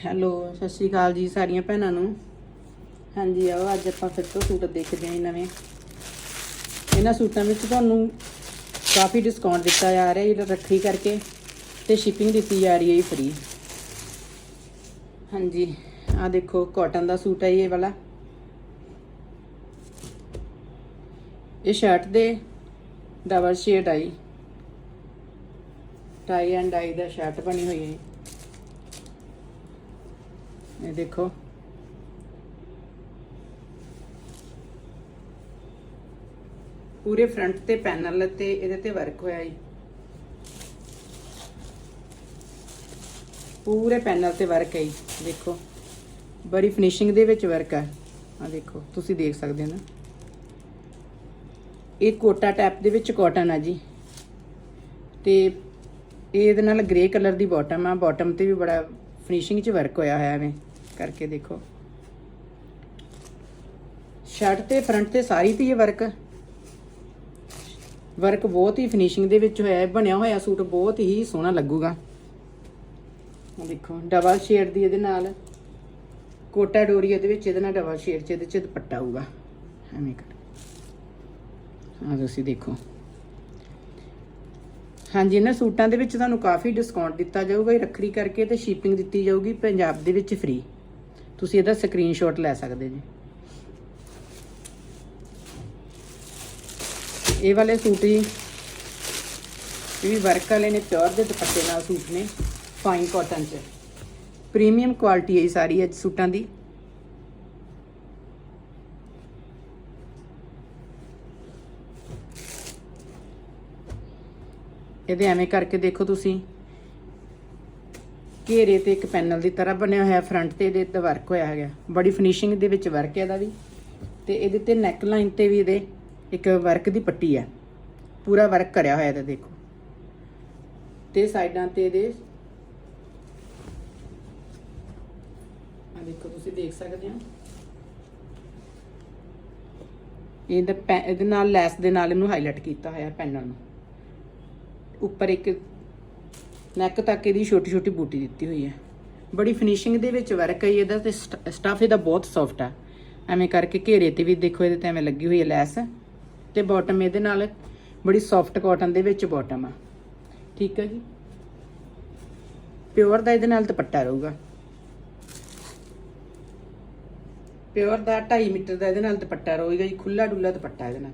Hello, ਸਤਿ ਸ਼੍ਰੀ ਅਕਾਲ ਜੀ ਸਾਰੀਆਂ ਭੈਣਾਂ ਨੂੰ। ਹਾਂਜੀ, ਆਓ ਅੱਜ ਆਪਾਂ ਫਿਰ ਤੋਂ ਸੂਟ ਦੇਖਦੇ ਹਾਂ ਜੀ ਨਵੇਂ। ਇਹਨਾਂ ਸੂਟਾਂ ਵਿੱਚ ਤੁਹਾਨੂੰ ਕਾਫੀ ਡਿਸਕਾਊਂਟ ਦਿੱਤਾ ਜਾ ਰਿਹਾ ਹੈ ਰੱਖੀ ਕਰਕੇ ਤੇ ਸ਼ਿਪਿੰਗ ਦਿੱਤੀ ਜਾ ਰਹੀ ਹੈ ਜੀ ਫ੍ਰੀ ਹਾਂਜੀ ਆ ਦੇਖੋ ਕਾਟਨ ਦਾ ਸੂਟ ਹੈ ਜੀ ਇਹ ਵਾਲਾ। ਇਹ ਸ਼ਰਟ ਦੇ double shade tie and dye ਡਾਈ ਦਾ ਸ਼ਰਟ ਬਣੀ ਹੋਈ ਹੈ ਇਹ ਦੇਖੋ। ਪੂਰੇ ਫਰੰਟ ਤੇ ਪੈਨਲ ਤੇ ਇਹਦੇ ਤੇ ਵਰਕ ਹੋਇਆ ਜੀ। ਪੂਰੇ ਪੈਨਲ ਤੇ ਵਰਕ ਹੈ ਜੀ, ਦੇਖੋ। ਬੜੀ ਫਿਨਿਸ਼ਿੰਗ ਦੇ ਵਿੱਚ ਵਰਕ ਹੈ। ਆ ਦੇਖੋ, ਤੁਸੀਂ ਦੇਖ ਸਕਦੇ ਹੋ ਨਾ। ਇਹ ਕੋਟਾ ਟੈਪ ਦੇ ਵਿੱਚ ਕਾਟਨ ਆ ਜੀ। ਤੇ ਇਹ ਇਹਦੇ ਨਾਲ ਗ੍ਰੇ ਕਲਰ ਦੀ ਬਾਟਮ ਆ। ਬਾਟਮ ਤੇ ਵੀ ਬੜਾ ਫਿਨਿਸ਼ਿੰਗ 'ਚ ਵਰਕ ਹੋਇਆ ਹੋਇਆ ਐਵੇਂ। ਕਰਕੇ ਦੇਖੋ। ਸ਼ਰਟ ਤੇ ਫਰੰਟ ਤੇ ਸਾਰੀ ਤੇ ਇਹ ਵਰਕ ਵਰਕ ਬਹੁਤ ਹੀ ਫਿਨਿਸ਼ਿੰਗ ਦੇ ਵਿੱਚ ਹੋਇਆ ਹੈ, ਬਣਿਆ ਹੋਇਆ ਸੂਟ ਬਹੁਤ ਹੀ ਸੋਹਣਾ ਲੱਗੂਗਾ। ਦੇਖੋ ਡਬਲ ਸ਼ੇਡ ਦੀ ਇਹਦੇ ਨਾਲ। ਕੋਟਾ ਡੋਰੀ ਇਹਦੇ ਵਿੱਚ, ਇਹਦੇ ਨਾਲ ਡਬਲ ਸ਼ੇਡ ਚ, ਇਹਦੇ ਚ ਦੁਪੱਟਾ ਆਊਗਾ ਐਵੇਂ ਕਰ। ਆ ਤੁਸੀਂ ਦੇਖੋ। ਹਾਂਜੀ, ਇਹਨਾਂ ਸੂਟਾਂ ਦੇ ਵਿੱਚ ਤੁਹਾਨੂੰ ਕਾਫੀ ਡਿਸਕਾਊਂਟ ਦਿੱਤਾ ਜਾਊਗਾ, ਇਹ ਰੱਖੜੀ ਕਰਕੇ ਤੇ ਸ਼ਿਪਿੰਗ ਦਿੱਤੀ ਜਾਊਗੀ, ਪੰਜਾਬ ਦੇ ਵਿੱਚ ਫ੍ਰੀ ਤੁਸੀਂ ਇਹਦਾ ਸਕਰੀਨਸ਼ਾਟ ਲੈ ਸਕਦੇ ਜੀ। ਇਹ ਵਾਲੇ ਸੂਟ ਜੀ, ਇਹ ਵੀ ਵਰਕ ਵਾਲੇ ਨੇ ਪਿਓਰ ਦੇ ਦੁਪੱਟੇ ਨਾਲ ਸੂਟ ਨੇ ਫਾਈਨ ਕਾਟਨ ਚ। ਪ੍ਰੀਮੀਅਮ ਕੁਆਲਿਟੀ ਹੈ ਇਹ ਸਾਰੀ ਅੱਜ ਸੂਟਾਂ ਦੀ। ਇਹਦੇ ਐਵੇਂ ਕਰਕੇ ਦੇਖੋ ਤੁਸੀਂ। ਘੇਰੇ ਤੇ ਇੱਕ ਪੈਨਲ ਦੀ ਤਰ੍ਹਾਂ ਬਣਿਆ ਹੋਇਆ, ਫਰੰਟ ਤੇ ਇਹਦੇ ਤੇ ਵਰਕ ਹੋਇਆ ਹੈਗਾ। ਬੜੀ ਫਿਨਿਸ਼ਿੰਗ ਦੇ ਵਿੱਚ ਵਰਕ ਹੈ ਇਹਦਾ ਵੀ। ਤੇ ਇਹਦੇ ਤੇ ਨੈਕ ਲਾਈਨ ਤੇ ਵੀ ਇਹਦੇ ਇੱਕ ਵਰਕ ਦੀ ਪੱਟੀ ਹੈ। ਪੂਰਾ ਵਰਕ ਕਰਿਆ ਹੋਇਆ ਇਹਦਾ, ਦੇਖੋ। ਤੇ ਸਾਈਡਾਂ ਤੇ ਇਹਦੇ ਆ ਦੇਖੋ, ਤੁਸੀਂ ਦੇਖ ਸਕਦੇ ਹੋ। ਇਹਦੇ ਪੈ- ਇਹਦੇ ਨਾਲ ਲੈਸ ਦੇ ਨਾਲ ਇਹਨੂੰ ਹਾਈਲਾਈਟ ਕੀਤਾ ਹੋਇਆ ਪੈਨਲ ਨੂੰ। ਉੱਪਰ ਇੱਕ ਨੈਕ ਤੱਕ ਇਹਦੀ ਛੋਟੀ ਛੋਟੀ ਬੂਟੀ ਦਿੱਤੀ ਹੋਈ ਹੈ। ਬੜੀ ਫਿਨਿਸ਼ਿੰਗ ਦੇ ਵਿੱਚ ਵਰਕ ਹੈ ਜੀ ਇਹਦਾ ਤੇ ਸਟਾਫ ਇਹਦਾ ਬਹੁਤ ਸੌਫਟ ਆ ਐਵੇਂ ਕਰਕੇ ਘੇਰੇ ਤੇ ਵੀ ਦੇਖੋ ਇਹਦੇ ਤੇ ਐਵੇਂ ਲੱਗੀ ਹੋਈ ਹੈ ਲੈਸ। ਤੇ ਬਾਟਮ ਇਹਦੇ ਨਾਲ ਬੜੀ ਸੌਫਟ ਕਾਟਨ ਦੇ ਵਿੱਚ ਬਾਟਮ ਆ। ਠੀਕ ਹੈ ਜੀ? ਪਿਓਰ ਦਾ ਇਹਦੇ ਨਾਲ ਦੁਪੱਟਾ ਰਹੂਗਾ। ਪਿਓਰ ਦਾ 2.5 ਮੀਟਰ ਦਾ ਇਹਦੇ ਨਾਲ ਦੁਪੱਟਾ ਰਹੂਗਾ ਜੀ ਖੁੱਲਾ ਡੁੱਲਾ ਦੁਪੱਟਾ ਇਹਦੇ ਨਾਲ।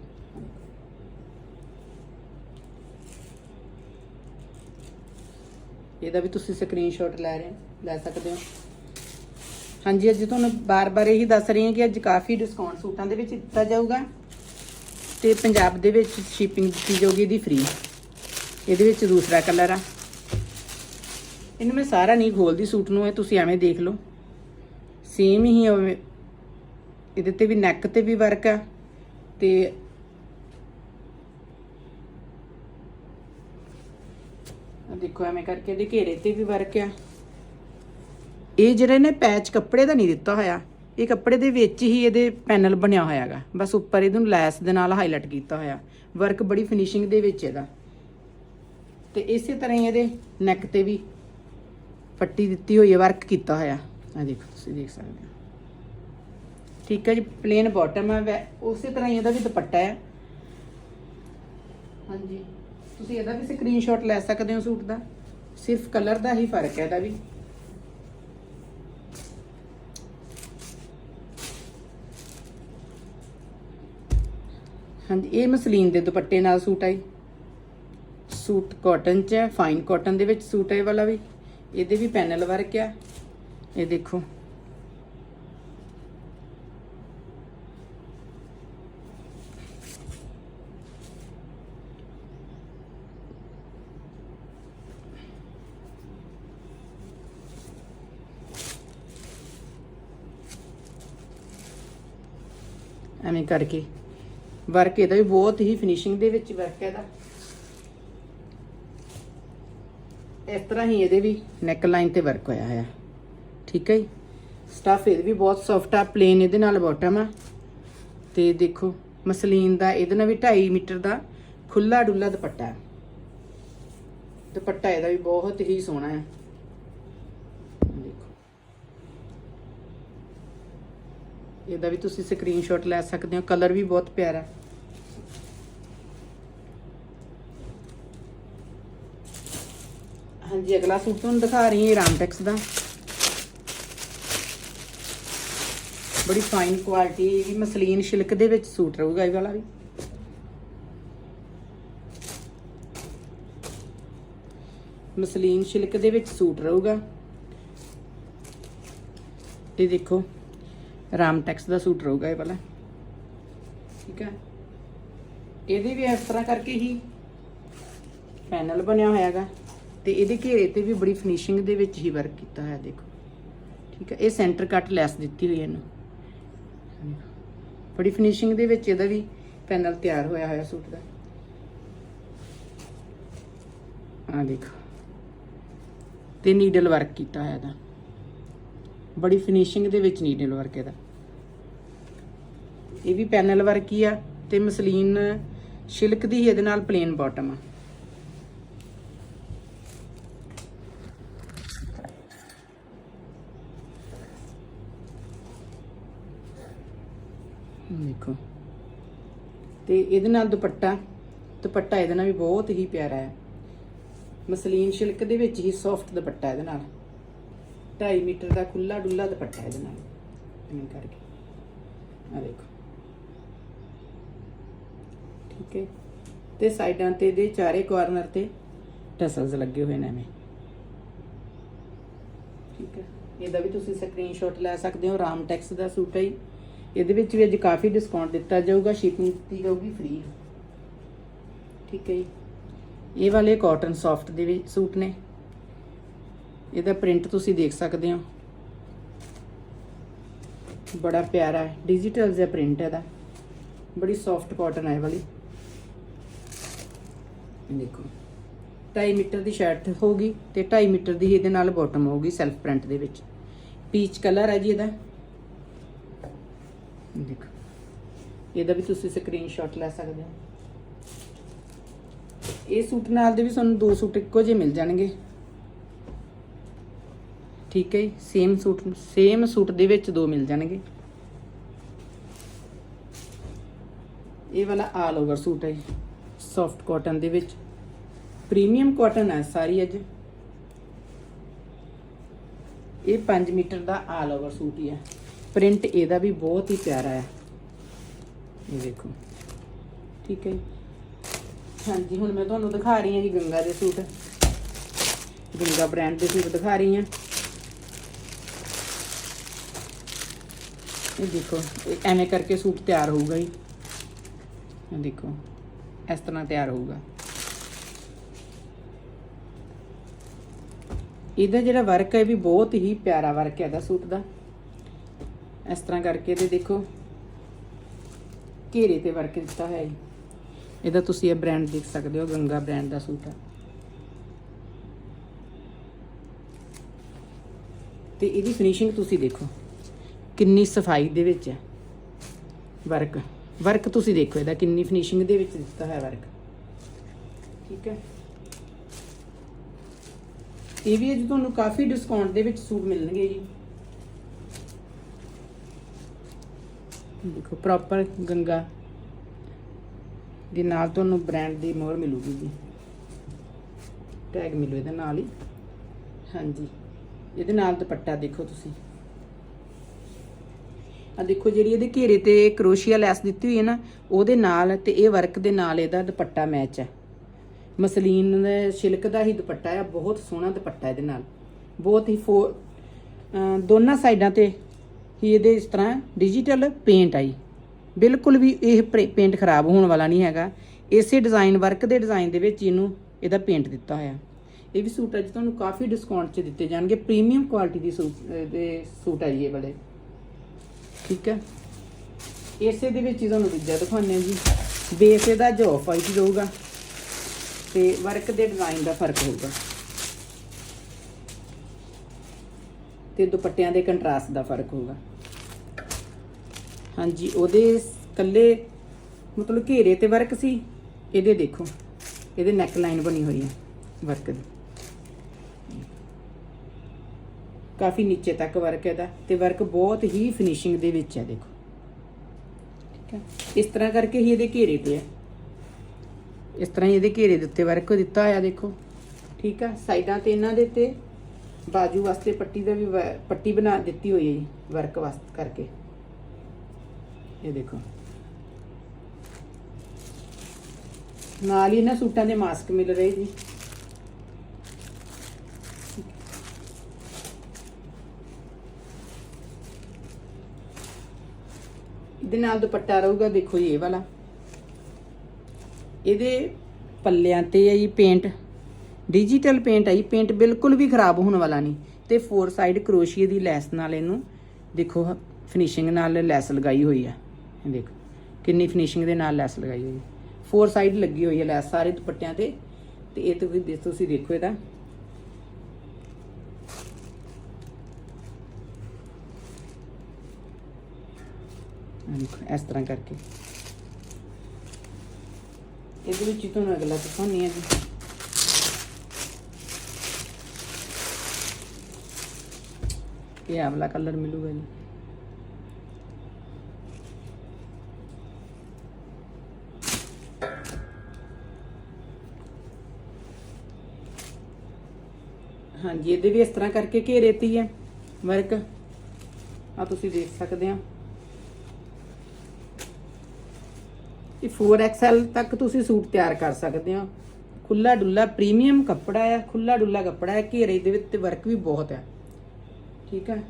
ਇਹਦਾ ਵੀ ਤੁਸੀਂ ਸਕਰੀਨਸ਼ਾਟ ਲੈ ਰਹੇ ਲੈ ਸਕਦੇ ਹੋ। ਹਾਂਜੀ, ਅੱਜ ਤੁਹਾਨੂੰ ਬਾਰ-ਬਾਰ ਇਹੀ ਦੱਸ ਰਹੀ ਹਾਂ ਕਿ ਅੱਜ ਕਾਫੀ ਡਿਸਕਾਊਂਟ ਸੂਟਾਂ ਦੇ ਵਿੱਚ ਦਿੱਤਾ ਜਾਊਗਾ ਤੇ ਪੰਜਾਬ ਦੇ ਵਿੱਚ ਸ਼ਿਪਿੰਗ ਦਿੱਤੀ ਜਾਊਗੀ ਇਹਦੀ ਫ੍ਰੀ ਇਹਦੇ ਵਿੱਚ ਦੂਸਰਾ ਕਲਰ ਆ। ਇਹਨੂੰ ਮੈਂ ਸਾਰਾ ਨਹੀਂ ਖੋਲਦੀ ਸੂਟ ਨੂੰ, ਇਹ ਤੁਸੀਂ ਐਵੇਂ ਦੇਖ ਲਓ। ਸੇਮ ਹੀ ਉਵੇਂ ਇਹਦੇ ਤੇ ਵੀ ਨੈਕ ਤੇ ਵੀ ਵਰਕ ਆ ਤੇ ਦੇਖੋ ਐਵੇਂ ਕਰਕੇ ਇਹਦੇ ਘੇਰੇ ਤੇ ਵੀ ਵਰਕ ਆ। ਇਹ ਜਿਹੜੇ ਨੇ ਪੈਚ ਕੱਪੜੇ ਦਾ ਨਹੀਂ ਦਿੱਤਾ ਹੋਇਆ ਇਹ ਕੱਪੜੇ ਦੇ ਵਿੱਚ ਹੀ ਇਹਦੇ ਪੈਨਲ ਬਣਿਆ ਹੋਇਆ ਹੈਗਾ। ਬਸ ਉੱਪਰ ਇਹਨੂੰ ਲੈਸ ਦੇ ਨਾਲ ਹਾਈਲਾਈਟ ਕੀਤਾ ਹੋਇਆ। ਵਰਕ ਬੜੀ ਫਿਨਿਸ਼ਿੰਗ ਦੇ ਵਿੱਚ ਇਹਦਾ। ਤੇ ਇਸੇ ਤਰ੍ਹਾਂ ਹੀ ਇਹਦੇ ਨੈਕ ਤੇ ਵੀ ਪੱਟੀ ਦਿੱਤੀ ਹੋਈ ਹੈ ਵਰਕ ਕੀਤਾ ਹੋਇਆ। ਆ ਦੇਖੋ ਤੁਸੀਂ ਦੇਖ ਸਕਦੇ ਹੋ। ਠੀਕ ਹੈ ਜੀ ਪਲੇਨ ਬਾਟਮ ਹੈ ਉਸੇ ਤਰ੍ਹਾਂ ਹੀ ਇਹਦਾ ਵੀ ਦੁਪੱਟਾ ਹੈ। ਹਾਂਜੀ। ਤੁਸੀਂ ਇਹਦਾ ਵੀ ਸਕਰੀਨਸ਼ਾਟ ਲੈ ਸਕਦੇ ਹੋ ਸੂਟ ਦਾ। ਸਿਰਫ ਕਲਰ ਦਾ ਹੀ ਫ਼ਰਕ ਹੈ ਇਹਦਾ ਵੀ। ਹਾਂਜੀ, ਇਹ ਮਸਲੀਨ ਦੇ ਦੁਪੱਟੇ ਨਾਲ ਸੂਟ ਆਈ ਸੂਟ ਕਾਟਨ ਚ ਹੈ ਫਾਈਨ ਕਾਟਨ ਦੇ ਵਿੱਚ ਸੂਟ ਹੈ ਵਾਲਾ ਵੀ। ਇਹਦੇ ਵੀ ਪੈਨਲ ਵਰਕ ਆ। ਇਹ ਦੇਖੋ। ਐਵੇਂ ਕਰਕੇ। ਵਰਕ ਇਹਦਾ ਵੀ ਬਹੁਤ ਹੀ ਫਿਨਿਸ਼ਿੰਗ ਦੇ ਵਿੱਚ ਵਰਕ ਹੈ ਇਹਦਾ। ਇਸ ਤਰ੍ਹਾਂ ਹੀ ਇਹਦੇ ਵੀ ਨੈਕ ਲਾਈਨ ਤੇ ਵਰਕ ਹੋਇਆ ਹੋਇਆ। ਠੀਕ ਹੈ ਜੀ? ਸਟਾਫ ਇਹਦੇ ਵੀ ਬਹੁਤ ਸੌਫਟ ਆ ਪਲੇਨ ਇਹਦੇ ਨਾਲ ਬਾਟਮ ਆ। ਤੇ ਦੇਖੋ, ਮਸਲੀਨ ਦਾ ਇਹਦੇ ਨਾਲ ਵੀ 2.5 ਮੀਟਰ ਦਾ ਖੁੱਲਾ ਡੁੱਲਾ ਦੁਪੱਟਾ। ਦੁਪੱਟਾ ਇਹਦਾ ਵੀ ਬਹੁਤ ਹੀ ਸੋਹਣਾ ਹੈ ਦੇਖੋ ਇਹਦਾ ਵੀ ਤੁਸੀਂ ਸਕਰੀਨਸ਼ਾਟ ਲੈ ਸਕਦੇ ਹੋ ਕਲਰ ਵੀ ਬਹੁਤ ਪਿਆਰਾ। ਹਾਂਜੀ, ਅਗਲਾ ਸੂਟ ਤੁਹਾਨੂੰ ਦਿਖਾ ਰਹੀ ਹਾਂ ਰਾਮਟੈਕਸ ਦਾ। ਬੜੀ ਫਾਈਨ ਕੁਆਲਿਟੀ ਇਹ ਵੀ ਮਸਲੀਨ ਸ਼ਿਲਕ ਦੇ ਵਿੱਚ ਸੂਟ ਰਹੂਗਾ ਇਹ ਵਾਲਾ ਵੀ। ਮਸਲੀਨ ਸ਼ਿਲਕ ਦੇ ਵਿੱਚ ਸੂਟ ਰਹੂਗਾ। ਇਹ ਦੇਖੋ ਰਾਮ ਟੈਕਸ ਦਾ ਸੂਟ ਰਹੂਗਾ ਇਹ ਵਾਲਾ। ਠੀਕ ਹੈ? ਇਹਦੇ ਵੀ ਇਸ ਤਰ੍ਹਾਂ ਕਰਕੇ ਹੀ ਪੈਨਲ ਬਣਿਆ ਹੋਇਆ ਹੋਇਆਗਾ ਤੇ ਇਹਦੇ ਘੇਰੇ ਤੇ ਵੀ ਬੜੀ ਫਿਨਿਸ਼ਿੰਗ ਦੇ ਵਿੱਚ ਹੀ ਵਰਕ ਕੀਤਾ ਹੋਇਆ, ਦੇਖੋ। ਠੀਕ ਹੈ? ਇਹ ਸੈਂਟਰ ਕੱਟ ਲੈਸ ਦਿੱਤੀ ਹੋਈ ਇਹਨੂੰ। ਬੜੀ ਫਿਨਿਸ਼ਿੰਗ ਦੇ ਵਿੱਚ ਇਹਦਾ ਵੀ ਪੈਨਲ ਤਿਆਰ ਹੋਇਆ ਹੋਇਆ ਸੂਟ ਦਾ। ਆ ਦੇਖੋ। ਤੇ ਨੀਡਲ ਵਰਕ ਕੀਤਾ ਹੋਇਆ ਇਹਦਾ। ਬੜੀ ਫਿਨਿਸ਼ਿੰਗ ਦੇ ਵਿੱਚ ਨੀਡਲ ਵਰਕ ਇਹਦਾ। ਇਹ ਵੀ ਪੈਨਲ ਵਰਕ ਹੀ ਆ ਤੇ ਮਸਲੀਨ ਸ਼ਿਲਕ ਦੀ ਹੀ ਇਹਦੇ ਨਾਲ ਪਲੇਨ ਬਾਟਮ ਆ। ਦੇਖੋ। ਤੇ ਇਹਦੇ ਨਾਲ ਦੁਪੱਟਾ ਦੁਪੱਟਾ ਇਹਦੇ ਨਾਲ ਵੀ ਬਹੁਤ ਹੀ ਪਿਆਰਾ ਹੈ। ਮਸਲੀਨ ਸ਼ਿਲਕ ਦੇ ਵਿੱਚ ਹੀ ਸੌਫਟ ਦੁਪੱਟਾ ਇਹਦੇ ਨਾਲ। 2.5 ਮੀਟਰ ਦਾ ਖੁੱਲਾ ਡੁੱਲਾ ਦੁਪੱਟਾ ਇਹਦੇ ਨਾਲ। ਇਵੇਂ ਕਰਕੇ। ਆ ਦੇਖੋ। ਠੀਕ ਹੈ। ਤੇ ਸਾਈਡਾਂ ਤੇ ਦੇ ਚਾਰੇ ਕਾਰਨਰ ਤੇ ਟਸਲਸ ਲੱਗੇ ਹੋਏ ਨੇ ਐਵੇਂ। ਠੀਕ ਹੈ। ਇਹਦਾ ਵੀ ਤੁਸੀਂ ਸਕਰੀਨਸ਼ਾਟ ਲੈ ਸਕਦੇ ਹੋ। ਰਾਮ ਟੈਕਸ ਦਾ ਸੂਟ ਹੈ ਜੀ। ਇਹਦੇ ਵਿੱਚ ਵੀ ਅੱਜ ਕਾਫੀ ਡਿਸਕਾਊਂਟ ਦਿੱਤਾ ਜਾਊਗਾ। ਸ਼ਿਪਿੰਗ ਦਿੱਤੀ ਜਾਊਗੀ ਫ੍ਰੀ ਠੀਕ ਹੈ ਜੀ। ਇਹ ਵਾਲੇ ਕਾਟਨ ਸੌਫਟ ਦੇ ਵੀ ਸੂਟ ਨੇ। ਇਹਦਾ ਪ੍ਰਿੰਟ ਤੁਸੀਂ ਦੇਖ ਸਕਦੇ ਹੋ। ਬੜਾ ਪਿਆਰਾ ਹੈ ਡਿਜੀਟਲ ਜਿਹਾ ਪ੍ਰਿੰਟ ਹੈ ਦਾ ਬੜੀ ਸੌਫਟ ਕਾਟਨ ਹੈ ਇਹ ਵਾਲੀ। ਦੇਖੋ 2.5 ਮੀਟਰ ਦੀ ਸ਼ਰਟ ਹੋਊਗੀ ਤੇ 2.5 ਮੀਟਰ ਦੀ ਇਹਦੇ ਨਾਲ ਬਾਟਮ ਹੋਊਗੀ ਸੈਲਫ ਪ੍ਰਿੰਟ ਦੇ ਵਿੱਚ। ਪੀਚ ਕਲਰ ਹੈ ਜੀ ਇਹਦਾ। ਦੇਖੋ, ਇਹਦਾ ਵੀ ਤੁਸੀਂ ਸਕਰੀਨਸ਼ਾਟ ਲੈ ਸਕਦੇ ਹੋ। ਇਹ ਸੂਟ ਨਾਲ ਦੇ ਵੀ ਤੁਹਾਨੂੰ ਦੋ ਸੂਟ ਇੱਕੋ ਜਿਹੇ ਮਿਲ ਜਾਣਗੇ। ਠੀਕ ਹੈ ਜੀ ਸੇਮ ਸੂਟ ਸੇਮ ਸੂਟ ਦੇ ਵਿੱਚ ਦੋ ਮਿਲ ਜਾਣਗੇ। ਇਹ ਵਾਲਾ ਆਲ ਓਵਰ ਸੂਟ ਹੈ ਜੀ ਸੌਫਟ ਕਾਟਨ ਦੇ ਵਿੱਚ। ਪ੍ਰੀਮੀਅਮ ਕਾਟਨ ਹੈ ਸਾਰੀ ਅੱਜ। ਇਹ 5 ਮੀਟਰ ਦਾ ਆਲ ਓਵਰ ਸੂਟ ਹੀ ਹੈ। ਪ੍ਰਿੰਟ ਇਹਦਾ ਵੀ ਬਹੁਤ ਹੀ ਪਿਆਰਾ ਹੈ। ਇਹ ਦੇਖੋ ਠੀਕ ਹੈ ਜੀ। ਹਾਂਜੀ, ਹੁਣ ਮੈਂ ਤੁਹਾਨੂੰ ਦਿਖਾ ਰਹੀ ਹਾਂ ਜੀ ਗੰਗਾ ਦੇ ਸੂਟ। ਗੰਗਾ ਬ੍ਰਾਂਡ ਦੇ ਸੂਟ ਦਿਖਾ ਰਹੀ ਹਾਂ। ਇਹ ਦੇਖੋ ਇਹ ਐਵੇਂ ਕਰਕੇ ਸੂਟ ਤਿਆਰ ਹੋਊਗਾ ਜੀ। ਇਹ ਦੇਖੋ, ਇਸ ਤਰ੍ਹਾਂ ਤਿਆਰ ਹੋਊਗਾ। ਇਹਦਾ ਜਿਹੜਾ ਵਰਕ ਹੈ, ਇਹ ਵੀ ਬਹੁਤ ਹੀ ਪਿਆਰਾ ਵਰਕ ਹੈ ਦਾ ਸੂਟ ਦਾ। ਇਸ ਤਰ੍ਹਾਂ ਕਰਕੇ ਇਹਦੇ ਦੇਖੋ, ਘੇਰੇ ਤੇ ਵਰਕ ਦਿੱਤਾ ਹੋਇਆ ਹੈ ਇਹਦਾ ਤੁਸੀਂ ਇਹ ਬ੍ਰਾਂਡ ਦੇਖ ਸਕਦੇ ਹੋ, ਗੰਗਾ ਬ੍ਰਾਂਡ ਦਾ ਸੂਟ ਹੈ। ਤੇ ਇਹਦੀ ਫਿਨਿਸ਼ਿੰਗ ਤੁਸੀਂ ਦੇਖੋ। ਕਿੰਨੀ ਸਫ਼ਾਈ ਦੇ ਵਿੱਚ ਹੈ? ਵਰਕ। ਵਰਕ ਤੁਸੀਂ ਦੇਖੋ, ਇਹਦਾ ਕਿੰਨੀ ਫਿਨਿਸ਼ਿੰਗ ਦੇ ਵਿੱਚ ਦਿੱਤਾ ਹੋਇਆ ਵਰਕ। ਠੀਕ ਹੈ? ਇਹ ਵੀ ਅੱਜ ਤੁਹਾਨੂੰ ਕਾਫੀ ਡਿਸਕਾਊਂਟ ਦੇ ਵਿੱਚ ਸੂਟ ਮਿਲਣਗੇ ਜੀ। ਦੇਖੋ ਪ੍ਰੋਪਰ ਗੰਗਾ ਦੇ ਨਾਲ ਤੁਹਾਨੂੰ ਬ੍ਰਾਂਡ ਦੀ ਮੋਹਰ ਮਿਲੂਗੀ ਜੀ। ਟੈਗ ਮਿਲੂ ਇਹਦੇ ਨਾਲ ਹੀ। ਹਾਂਜੀ। ਇਹਦੇ ਨਾਲ ਦੁਪੱਟਾ ਦੇਖੋ ਤੁਸੀਂ। ਆ ਦੇਖੋ ਜਿਹੜੀ ਇਹਦੇ ਘੇਰੇ ਤੇ ਕਰੋਸ਼ੀਆ ਲੈਸ ਦਿੱਤੀ ਹੋਈ ਹੈ ਨਾ, ਉਹਦੇ ਨਾਲ ਤੇ ਇਹ ਵਰਕ ਦੇ ਨਾਲ ਇਹਦਾ ਦੁਪੱਟਾ ਮੈਚ ਹੈ। ਮਸਲੀਨ ਦੇ ਸ਼ਿਲਕ ਦਾ ਹੀ ਦੁਪੱਟਾ ਹੈ, ਬਹੁਤ ਸੋਹਣਾ ਦੁਪੱਟਾ ਇਹਦੇ ਨਾਲ। ਬਹੁਤ ਹੀ ਫੋ ਦੋਨਾਂ ਸਾਈਡਾਂ ਤੇ ਹੀ ਇਹਦੇ ਇਸ ਤਰ੍ਹਾਂ ਡਿਜੀਟਲ ਪੇਂਟ ਆਈ। ਬਿਲਕੁਲ ਵੀ ਇਹ ਪੇਂਟ ਖਰਾਬ ਹੋਣ ਵਾਲਾ ਨਹੀਂ ਹੈਗਾ। ਇਸੇ ਡਿਜ਼ਾਈਨ ਵਰਕ ਦੇ ਡਿਜ਼ਾਈਨ ਦੇ ਵਿੱਚ ਇਹਨੂੰ ਇਹਦਾ ਪੇਂਟ ਦਿੱਤਾ ਹੋਇਆ। ਇਹ ਵੀ ਸੂਟ ਅੱਜ ਤੁਹਾਨੂੰ ਕਾਫੀ ਡਿਸਕਾਊਂਟ 'ਚ ਦਿੱਤੇ ਜਾਣਗੇ। ਪ੍ਰੀਮੀਅਮ ਕੁਆਲਿਟੀ ਦੀ ਸੂਟ ਅਹ ਦੇ ਸੂਟ ਹੈ ਜੀ ਇਹ ਵਾਲੇ। ਠੀਕ ਹੈ। ਇਸੇ ਦੇ ਵਿੱਚ ਹੀ ਤੁਹਾਨੂੰ ਦੂਜਾ ਦਿਖਾਉਂਦੇ ਹਾਂ ਜੀ। ਬੇਸ ਇਹਦਾ ਜੋ ਆਫ ਵਾਈਟ ਰਹੂਗਾ ਤੇ ਵਰਕ ਦੇ ਡਿਜ਼ਾਈਨ ਦਾ ਫ਼ਰਕ ਹੋਊਗਾ। ਤੇ ਦੁਪੱਟਿਆਂ ਦੇ ਕੰਟਰਾਸਟ ਦਾ ਫ਼ਰਕ ਹੋਊਗਾ। ਹਾਂਜੀ, ਉਹਦੇ ਕੱਲੇ ਮਤਲਬ ਘੇਰੇ ਤੇ ਵਰਕ ਸੀ, ਇਹਦੇ ਦੇਖੋ, ਇਹਦੇ ਨੈਕ ਲਾਈਨ ਬਣੀ ਹੋਈ ਹੈ ਵਰਕ ਦੀ। ਕਾਫੀ ਨੀਚੇ ਤੱਕ ਵਰਕ ਇਹਦਾ ਤੇ ਵਰਕ ਬਹੁਤ ਹੀ ਫਿਨਿਸ਼ਿੰਗ ਦੇ ਵਿੱਚ ਹੈ, ਦੇਖੋ। ਠੀਕ ਹੈ? ਇਸ ਤਰ੍ਹਾਂ ਕਰਕੇ ਹੀ ਇਹਦੇ ਘੇਰੇ ਤੇ ਹੈ। ਇਸ ਤਰ੍ਹਾਂ ਹੀ ਇਹਦੇ ਘੇਰੇ ਦੇ ਉੱਤੇ ਵਰਕ ਦਿੱਤਾ ਹੋਇਆ, ਦੇਖੋ। ਠੀਕ ਆ ਸਾਈਡਾਂ ਤੇ ਇਹਨਾਂ ਦੇ ਤੇ ਬਾਜੂ ਵਾਸਤੇ ਪੱਟੀ ਦਾ ਵੀ ਵ- ਪੱਟੀ ਬਣਾ ਦਿੱਤੀ ਹੋਈ ਹੈ ਜੀ ਵਰਕ ਵਾਸਤੇ ਕਰਕੇ। ਇਹ ਦੇਖੋ। ਨਾਲ ਹੀ ਨਾ ਸੂਟਾਂ ਦੇ ਮਾਸਕ ਮਿਲ ਰਹੇ ਜੀ। ਇਹਦੇ ਨਾਲ ਦੁਪੱਟਾ ਰਹੂਗਾ, ਦੇਖੋ ਜੀ ਇਹ ਵਾਲਾ। ਇਹਦੇ ਪੱਲਿਆਂ ਤੇ ਹੈ ਜੀ ਪੇਂਟ ਡਿਜੀਟਲ ਪੇਂਟ ਹੈ ਜੀ ਪੇਂਟ ਬਿਲਕੁਲ ਵੀ ਖਰਾਬ ਹੋਣ ਵਾਲਾ ਨਹੀਂ। ਤੇ ਫੋਰ ਸਾਈਡ ਕਰੋਸ਼ੀਏ ਦੀ ਲੈਸ ਨਾਲ ਇਹਨੂੰ, ਦੇਖੋ ਫਿਨਿਸ਼ਿੰਗ ਨਾਲ ਲੈਸ ਲਗਾਈ ਹੋਈ ਹੈ ਇਹ ਦੇਖੋ, ਕਿੰਨੀ ਫਿਨਿਸ਼ਿੰਗ ਦੇ ਨਾਲ ਲੈਸ ਲਗਾਈ ਹੋਈ ਹੈ ਫੋਰ ਸਾਈਡ ਲੱਗੀ ਹੋਈ ਹੈ ਲੈਸ, ਸਾਰੇ ਦੁਪੱਟਿਆਂ ਤੇ। ਤੇ ਇਹ ਤੁਸੀਂ ਦੇ- ਤੁਸੀਂ ਦੇਖੋ ਇਹਦਾ। ਇਸ ਤਰ੍ਹਾਂ ਕਰਕੇ। ਇਹਦੇ ਵਿੱਚ ਹੀ ਤੁਹਾਨੂੰ ਅਗਲਾ ਦਿਖਾਉਣੀ ਹੈ ਜੀ। ਇਹ ਆਵਲਾ ਕਲਰ ਮਿਲੂਗਾ ਜੀ। ਹਾਂਜੀ, ਇਹਦੇ ਵੀ ਇਸ ਤਰ੍ਹਾਂ ਕਰਕੇ ਘੇਰੇ ਤੀ ਹੈ ਵਰਕ। ਆ ਤੁਸੀਂ ਦੇਖ ਸਕਦੇ ਆ ਇਹ 4XL ਤੱਕ ਤੁਸੀਂ ਸੂਟ ਤਿਆਰ ਕਰ ਸਕਦੇ ਹੋ। ਖੁੱਲਾ ਡੁੱਲਾ ਪ੍ਰੀਮੀਅਮ ਕੱਪੜਾ ਹੈ ਖੁੱਲਾ ਡੁੱਲਾ ਕੱਪੜਾ ਹੈ, ਘੇਰੇ ਦੇ ਵਿੱਚ ਤੇ ਵਰਕ ਵੀ ਬਹੁਤ ਹੈ। ਠੀਕ ਹੈ?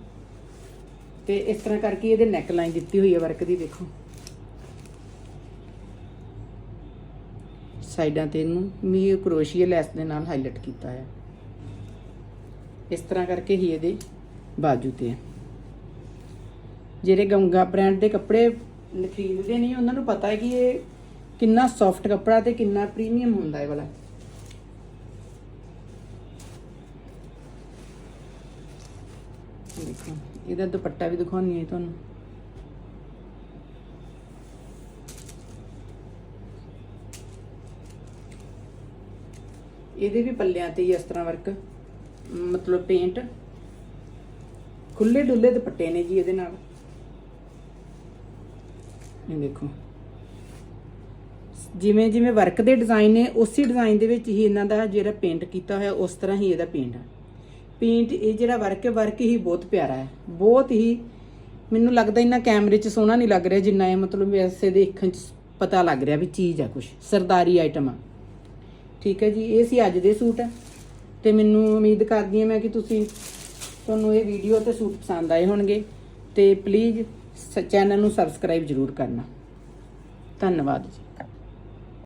ਤੇ ਇਸ ਤਰ੍ਹਾਂ ਕਰਕੇ ਇਹਦੇ ਨੈਕ ਲਾਈਨ ਦਿੱਤੀ ਹੋਈ ਹੈ ਵਰਕ ਦੀ, ਦੇਖੋ। ਸਾਈਡਾਂ ਤੇ ਇਹਨੂੰ ਮੀ ਕਰੋਸ਼ੀਆ ਲੈਸ ਦੇ ਨਾਲ ਹਾਈਲਾਈਟ ਕੀਤਾ ਹੈ। ਇਸ ਤਰ੍ਹਾਂ ਕਰਕੇ ਹੀ ਇਹਦੇ ਬਾਜੂ ਤੇ ਜਿਹੜੇ ਗੰਗਾ ਬ੍ਰਾਂਡ ਦੇ ਕੱਪੜੇ ਖਰੀਦਦੇ ਨਹੀਂ, ਉਹਨਾਂ ਨੂੰ ਪਤਾ ਹੈ ਕਿ ਇਹ ਕਿੰਨਾ ਸੌਫਟ ਕੱਪੜਾ ਤੇ ਕਿੰਨਾ ਪ੍ਰੀਮੀਅਮ ਹੁੰਦਾ ਹੈ ਵਾਲਾ। ਦੇਖੋ, ਇਹਦਾ ਦੁਪੱਟਾ ਵੀ ਦਿਖਾਉਣੀ ਹੈ ਤੁਹਾਨੂੰ। ਇਹਦੇ ਵੀ ਪੱਲਿਆਂ ਤੇ ਇਸ ਤਰ੍ਹਾਂ ਵਰਕ ਮਤਲਬ ਪੇਂਟ ਖੁੱਲੇ ਡੁੱਲੇ ਦੁਪੱਟੇ ਨੇ ਜੀ ਇਹਦੇ ਨਾਲ। ਇਹ ਦੇਖੋ। ਜਿਵੇਂ ਜਿਵੇਂ ਵਰਕ ਦੇ ਡਿਜ਼ਾਈਨ ਨੇ, ਉਸੇ ਡਿਜ਼ਾਈਨ ਦੇ ਵਿੱਚ ਹੀ ਇਹਨਾਂ ਦਾ ਜਿਹੜਾ ਪੇਂਟ ਕੀਤਾ ਹੋਇਆ, ਉਸ ਤਰ੍ਹਾਂ ਹੀ ਇਹਦਾ ਪੇਂਟ ਆ। ਪੇਂਟ ਇਹ ਜਿਹੜਾ ਵਰਕ ਹੈ ਵਰਕ ਹੀ ਬਹੁਤ ਪਿਆਰਾ ਹੈ। ਬਹੁਤ ਹੀ, ਮੈਨੂੰ ਲੱਗਦਾ ਇਹਨਾਂ ਕੈਮਰੇ 'ਚ ਸੋਹਣਾ ਨਹੀਂ ਲੱਗ ਰਿਹਾ, ਜਿੰਨਾ ਇਹ ਮਤਲਬ ਵੈਸੇ ਦੇਖਣ 'ਚ ਪਤਾ ਲੱਗ ਰਿਹਾ ਵੀ ਚੀਜ਼ ਆ ਕੁਝ ਸਰਦਾਰੀ ਆਈਟਮ ਆ। ਠੀਕ ਹੈ ਜੀ, ਇਹ ਸੀ ਅੱਜ ਦੇ ਸੂਟ। ਤੇ ਮੈਨੂੰ ਉਮੀਦ ਕਰਦੀ ਹਾਂ ਮੈਂ ਕਿ ਤੁਸੀਂ ਤੁਹਾਨੂੰ ਇਹ ਵੀਡੀਓ ਤੇ ਸੂਟ ਪਸੰਦ ਆਏ ਹੋਣਗੇ। ਤੇ ਪਲੀਜ਼ ਚੈਨਲ ਨੂੰ ਸਬਸਕ੍ਰਾਈਬ ਜ਼ਰੂਰ ਕਰਨਾ। ਧੰਨਵਾਦ ਜੀ।